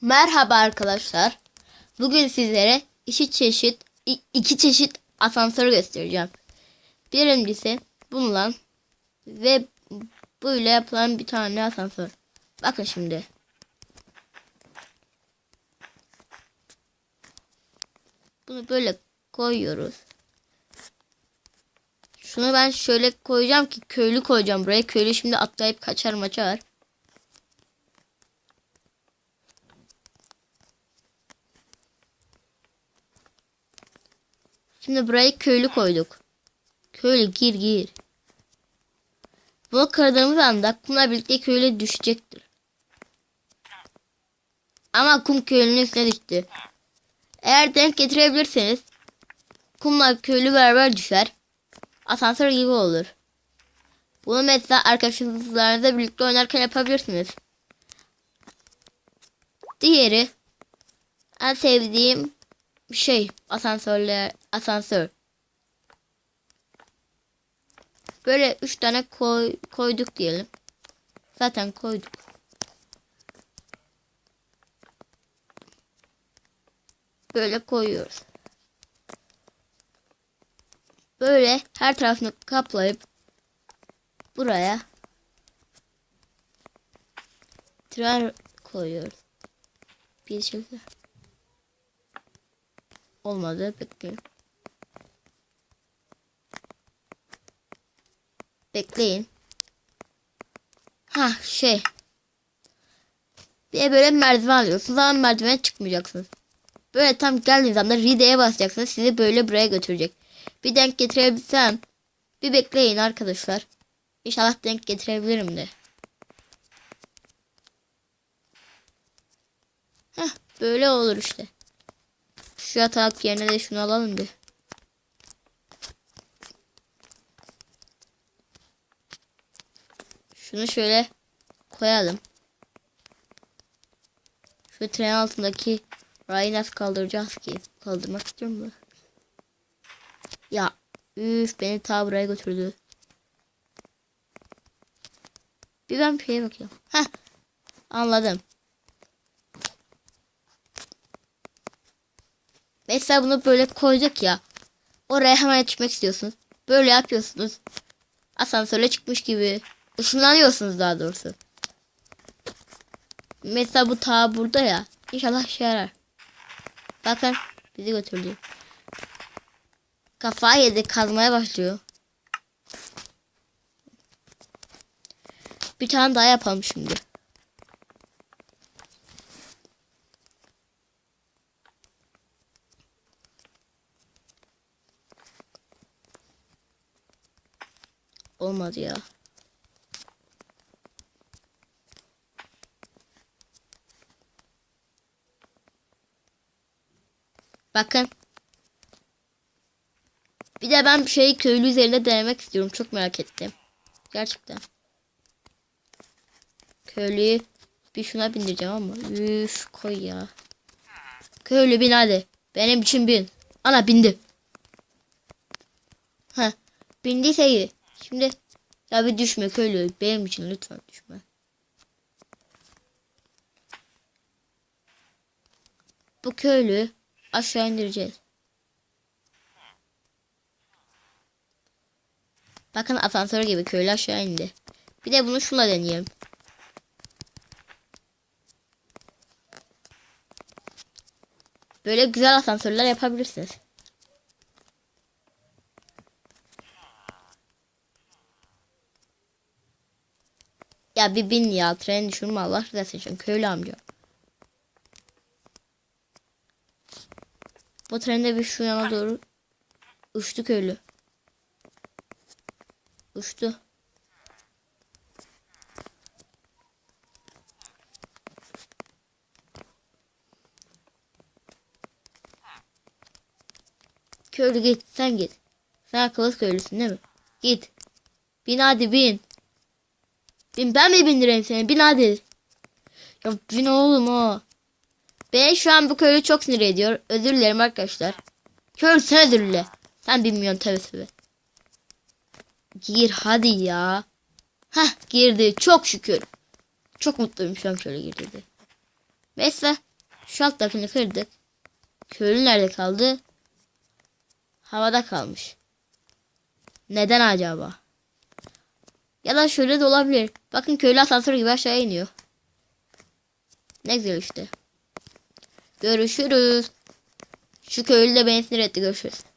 Merhaba arkadaşlar. Bugün sizlere iki çeşit iki çeşit asansör göstereceğim. Birincisi bulunan ve böyle yapılan bir tane asansör. Bakın şimdi. Bunu böyle koyuyoruz. Şunu ben şöyle koyacağım ki köylü koyacağım buraya. Köylü şimdi atlayıp kaçar maçar. Şimdi burayı köylü koyduk. Köylü gir gir. Bunu kırdığımız anda kumla birlikte köylü düşecektir. Ama kum köylünün üstüne düştü. Eğer denk getirebilirseniz kumla köylü beraber düşer. Asansör gibi olur. Bunu mesela arkadaşlarınızla birlikte oynarken yapabilirsiniz. Diğeri en sevdiğim şey asansörler asansör. Böyle üç tane koy, koyduk diyelim. Zaten koyduk. Böyle koyuyoruz. Böyle her tarafını kaplayıp buraya tren koyuyoruz. Bir şekilde. Olmadı. Bekleyin. Bekleyin. Ha şey. Bir böyle merdiven alıyorsunuz ama merdivene çıkmayacaksınız. Böyle tam geldiğiniz anda ride'ye basacaksınız. Sizi böyle buraya götürecek. Bir denk getirebilsem. Bir bekleyin arkadaşlar. İnşallah denk getirebilirim de. Heh böyle olur işte. Şu yatak yerine de şunu alalım bir. Şunu şöyle koyalım. Şu tren altındaki rayı nasıl kaldıracağız ki? Kaldırmak istiyorum mu? Ya üf beni ta buraya götürdü. Bir ben şeye bakıyorum. Heh anladım. Mesela bunu böyle koyduk ya. Oraya hemen yetişmek istiyorsunuz. Böyle yapıyorsunuz. Asansöre çıkmış gibi. Işınlanıyorsunuz daha doğrusu. Mesela bu ta burada ya. İnşallah işe yarar. Bakın bizi götürdü. Kafa yedi kazmaya başlıyor. Bir tane daha yapalım şimdi. Olmadı ya. Bakın. Bir de ben bir şeyi köylü üzerinde denemek istiyorum. Çok merak ettim. Gerçekten. Köylüyü bir şuna bindireceğim ama. Üf koy ya. Köylü bin hadi. Benim için bin. Ana bindi. Heh. Bindiyse iyi. Şimdi ya bir düşme köylü. Benim için lütfen düşme. Bu köylü aşağı indireceğiz. Bakın asansör gibi köylü aşağı indi. Bir de bunu şuna deneyelim. Böyle güzel asansörler yapabilirsiniz. Ya bir bin ya tren düşürme Allah rızası için köylü amca. Bu trende bir şu yana doğru uçtu köylü. Uçtu. Köylü git sen git. Sen akıllı köylüsün değil mi? Git. Bin hadi bin. Bin ben mi bindireyim seni? Bin hadi. Ya bin oğlum o. Beni şu an bu köylü çok sinir ediyor. Özür dilerim arkadaşlar. Köylü sen özür dile. Sen bilmiyorsun tabi tabi. Gir hadi ya. Heh girdi çok şükür. Çok mutluyum şu an şöyle girdi. Mesela şu alttakini kırdık. Köylü nerede kaldı? Havada kalmış. Neden acaba? Ya da şöyle de olabilir. Bakın köylü asansör gibi aşağıya iniyor. Ne güzel işte. Görüşürüz. Şu köylü de beni sinir etti. Görüşürüz.